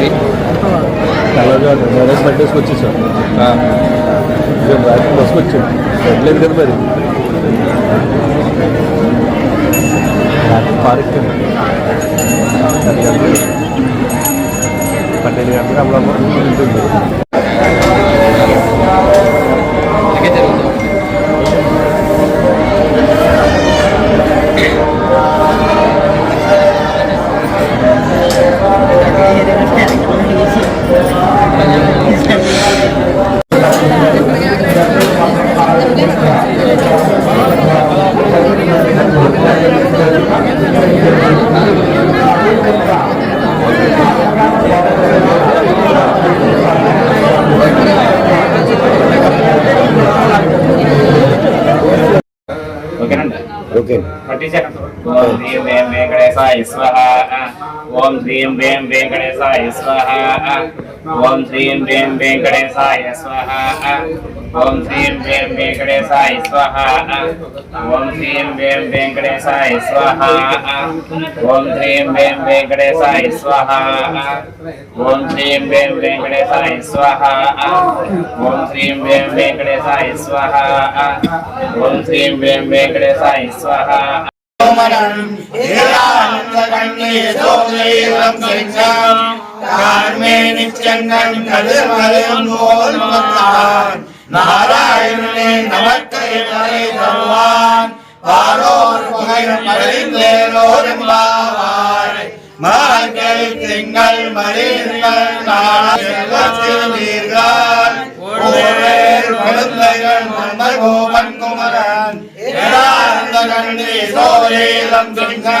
బయలుదేరా తెల్లవారు మ్యారేజ్ బర్త్డేస్కి వచ్చేసాం? మేము రాత్రి బస్కి వచ్చాం వెళ్ళలేదు కదా మరి? రాత్రి పార్క్ పన్నెండు గంటలకు అమలాపురం ఉంటుంది. स्वाहा। ओम ह्रीं वें वेङ्कटेशाय स्वाहा। ओम ह्रीं वें वेङ्कटेशाय स्वाहा। ओम ह्रीं वें वेङ्कटेशाय स्वाहा। ओम ह्रीं वें वेङ्कटेशाय स्वाहा। ओम ह्रीं वें वेङ्कटेशाय स्वाहा। ओम ह्रीं वें वेङ्कटेशाय स्वाहा। ओम वें स्वाहा। ओम वें स्वाहा। நாராயணனே நமக்கை மறை தருவான். பாரோர் புகையும் மறைந்தேரோரும்பாவாய் மாங்கள் திங்கள் மறைந்தீர்கள் நாளை செல்வத்தில் London Town.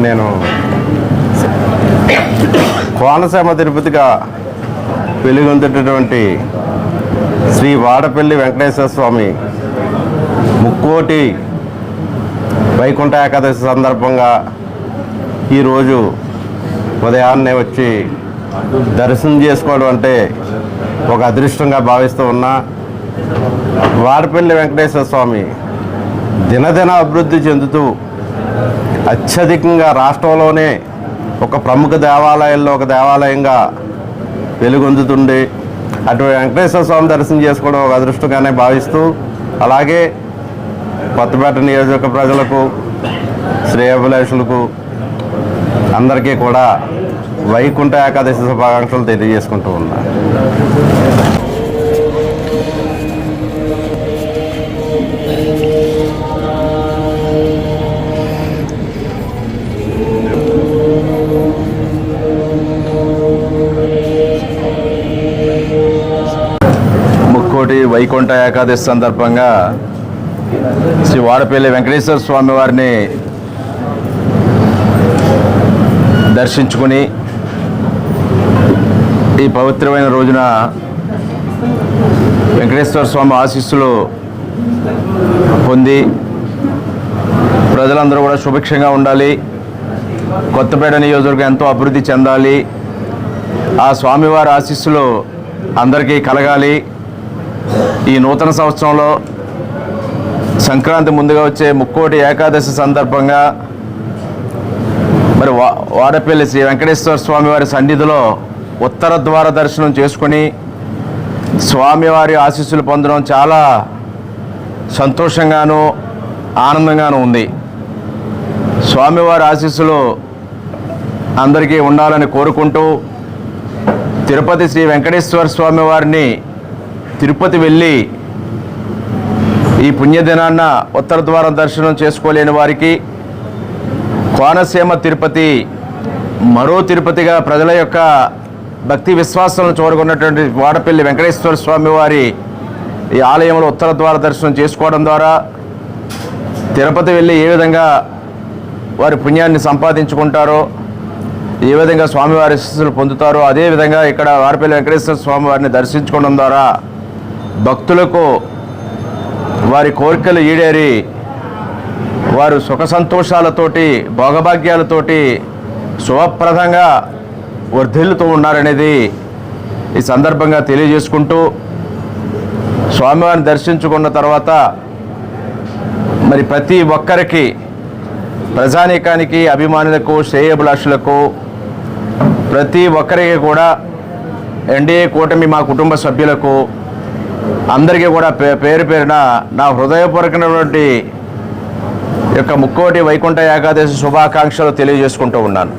నేను కోనసీమ తిరుపతిగా వెలుగొందేటటువంటి శ్రీ వాడపల్లి వెంకటేశ్వర స్వామి ముక్కోటి వైకుంఠ ఏకాదశి సందర్భంగా ఈరోజు ఉదయాన్నే వచ్చి దర్శనం చేసుకోవడం అంటే ఒక అదృష్టంగా భావిస్తూ ఉన్నా. వాడపల్లి వెంకటేశ్వర స్వామి దినదిన అభివృద్ధి చెందుతూ అత్యధికంగా రాష్ట్రంలోనే ఒక ప్రముఖ దేవాలయాల్లో ఒక దేవాలయంగా వెలుగొందుతుంది అటువంటి వెంకటేశ్వర స్వామి దర్శనం చేసుకోవడం ఒక అదృష్టంగానే భావిస్తూ అలాగే కొత్తపేట నియోజక ప్రజలకు శ్రేయభిలాషులకు అందరికీ కూడా వైకుంఠ ఏకాదశి శుభాకాంక్షలు తెలియజేసుకుంటూ ఉన్నా. ముక్కోటి వైకుంఠ ఏకాదశి సందర్భంగా శ్రీ వాడపల్లి వెంకటేశ్వర స్వామి వారిని దర్శించుకుని ఈ పవిత్రమైన రోజున వెంకటేశ్వర స్వామి ఆశీస్సులు పొంది ప్రజలందరూ కూడా సుభిక్షంగా ఉండాలి. కొత్తపేట నియోజకవర్గం ఎంతో అభివృద్ధి చెందాలి. ఆ స్వామివారి ఆశీస్సులు అందరికీ కలగాలి. ఈ నూతన సంవత్సరంలో సంక్రాంతి ముందుగా వచ్చే ముక్కోటి ఏకాదశి సందర్భంగా మరి వా వాడపల్లి శ్రీ వెంకటేశ్వర స్వామివారి సన్నిధిలో ఉత్తర ద్వార దర్శనం చేసుకొని స్వామివారి ఆశీస్సులు పొందడం చాలా సంతోషంగాను ఆనందంగాను ఉంది. స్వామివారి ఆశీస్సులు అందరికీ ఉండాలని కోరుకుంటూ తిరుపతి శ్రీ వెంకటేశ్వర స్వామి వారిని తిరుపతి వెళ్ళి ఈ పుణ్యదినాన్న ఉత్తర ద్వారం దర్శనం చేసుకోలేని వారికి కోనసీమ తిరుపతి మరో తిరుపతిగా ప్రజల యొక్క భక్తి విశ్వాసాలను చూడగొన్నటువంటి వాడపల్లి వెంకటేశ్వర స్వామి వారి ఈ ఆలయంలో ఉత్తర ద్వార దర్శనం చేసుకోవడం ద్వారా తిరుపతి వెళ్ళి ఏ విధంగా వారి పుణ్యాన్ని సంపాదించుకుంటారో ఏ విధంగా స్వామివారి శిస్సులు పొందుతారో అదేవిధంగా ఇక్కడ వారపల్లి వెంకటేశ్వర స్వామి వారిని దర్శించుకోవడం ద్వారా భక్తులకు వారి కోరికలు ఈడేరి వారు సుఖ సంతోషాలతోటి భోగభాగ్యాలతోటి శుభప్రదంగా వర్ధిల్లుతూ ఉన్నారనేది ఈ సందర్భంగా తెలియజేసుకుంటూ స్వామివారిని దర్శించుకున్న తర్వాత మరి ప్రతి ఒక్కరికి ప్రజానీకానికి అభిమానులకు శ్రేయభిలాషులకు ప్రతి ఒక్కరికి కూడా ఎన్డీఏ కూటమి మా కుటుంబ సభ్యులకు అందరికీ కూడా పే- పేరు పేరున నా హృదయపూర్వకమైనటువంటి యొక్క ముక్కోటి వైకుంఠ ఏకాదశి శుభాకాంక్షలు తెలియజేసుకుంటూ ఉన్నాను.